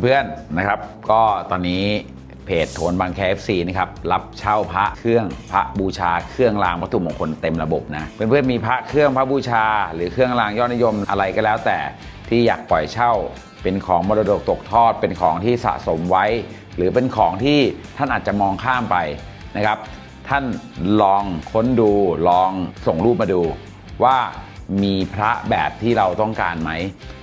เพื่อนๆนะครับ ก็ตอนนี้เพจโทนบางแคฟซีนะครับรับเช่าพระเครื่องพระบูชาเครื่องรางวัตถุมงคลเต็มระบบนะเพื่อนๆมีพระเครื่องพระบูชา หรือเครื่องรางยอดนิยมอะไรก็แล้ว แต่ที่อยากปล่อยเช่า เป็นของมรดกตกทอด เป็นของที่สะสมไว้ หรือเป็นของที่ท่านอาจจะมองข้ามไปนะครับ ท่านลองค้นดูลองส่งรูปมาดูว่า มีพระแบบที่เราต้องการไหม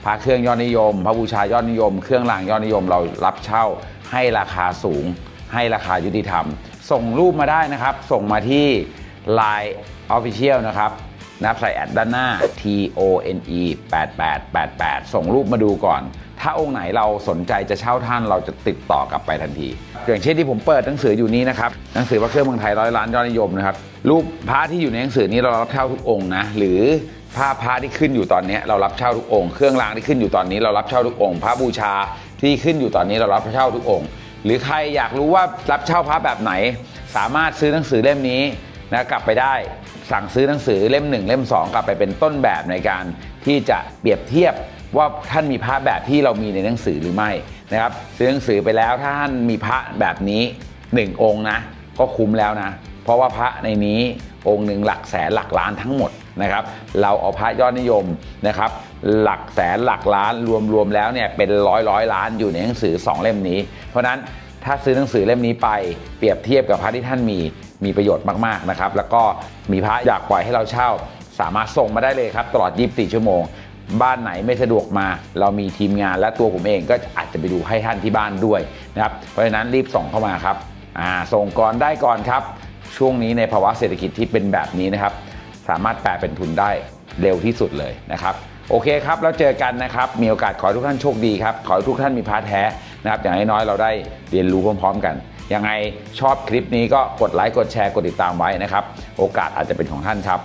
พระเครื่องยอดนิยม พระบูชายอดนิยม เครื่องรางยอดนิยมเรารับเช่าให้ราคาสูง ให้ราคายุติธรรม ส่งรูปมาได้นะครับ ส่งมาที่ Line Official นะครับนับใส่แอดด้านหน้า T O N E 8888 ส่งรูปมาดูก่อน ถ้าองค์ไหนเราสนใจจะเช่าท่านเราจะติดต่อกลับไปทันที อย่างเช่นที่ผมเปิดหนังสืออยู่นี้นะครับหนังสือพระเครื่องเมืองไทยร้อยล้านยอดนิยมนะครับรูปพระที่อยู่ในหนังสือนี้เรารับเช่าทุกองค์นะหรือ ผ้าพระที่ขึ้นอยู่ตอนนี้เรารับเช่าทุกองค์เครื่องรางที่ขึ้นอยู่ตอนนี้เรารับเช่าทุกองค์พระบูชาที่ขึ้นอยู่ตอนนี้เรารับเช่าทุกองค์ หรือใครอยากรู้ว่ารับเช่าพระแบบไหน สามารถซื้อหนังสือเล่มนี้นะกลับไปได้สั่งซื้อหนังสือเล่มหนึ่งเล่มสองกลับไปเป็นต้นแบบในการที่จะเปรียบเทียบว่าท่านมีพระแบบที่เรามีในหนังสือหรือไม่นะครับซื้อหนังสือไปแล้วถ้าท่านมีพระแบบนี้หนึ่งองค์นะ ก็คุ้มแล้วนะ ราะว่าพระในนี้องค์หนึ่งหลักแสนหลักล้านทั้งหมดนะครับ เราเอาพระยอดนิยมนะครับ หลักแสนหลักล้านรวมๆแล้วเนี่ยเป็นร้อยร้อยล้านอยู่ในหนังสือสองเล่มนี้ เพราะฉะนั้นถ้าซื้อหนังสือเล่มนี้ไปเปรียบเทียบกับพระที่ท่านมีมีประโยชน์มากๆนะครับ แล้วก็มีพระอยากปล่อยให้เราเช่า สามารถส่งมาได้เลยครับ ตลอด 24 ชั่วโมง บ้านไหนไม่สะดวกมา เรามีทีมงานและตัวผมเองก็อาจจะไปดูให้ท่านที่บ้านด้วยนะครับเพราะฉะนั้นรีบส่งเข้ามาครับอ่าส่งก่อนได้ก่อนครับ ช่วงนี้ในภาวะเศรษฐกิจที่เป็นแบบนี้นะครับ สามารถแปลเป็นทุนได้เร็วที่สุดเลยนะครับ โอเคครับ แล้วเจอกันนะครับ มีโอกาสขอให้ทุกท่านโชคดีครับ ขอให้ทุกท่านมีพาแท้นะครับ อย่างน้อยๆเราได้เรียนรู้พร้อมๆกัน ยังไงชอบคลิปนี้ก็กดไลค์กดแชร์กดติดตามไว้นะครับ โอกาสอาจจะเป็นของท่านครับ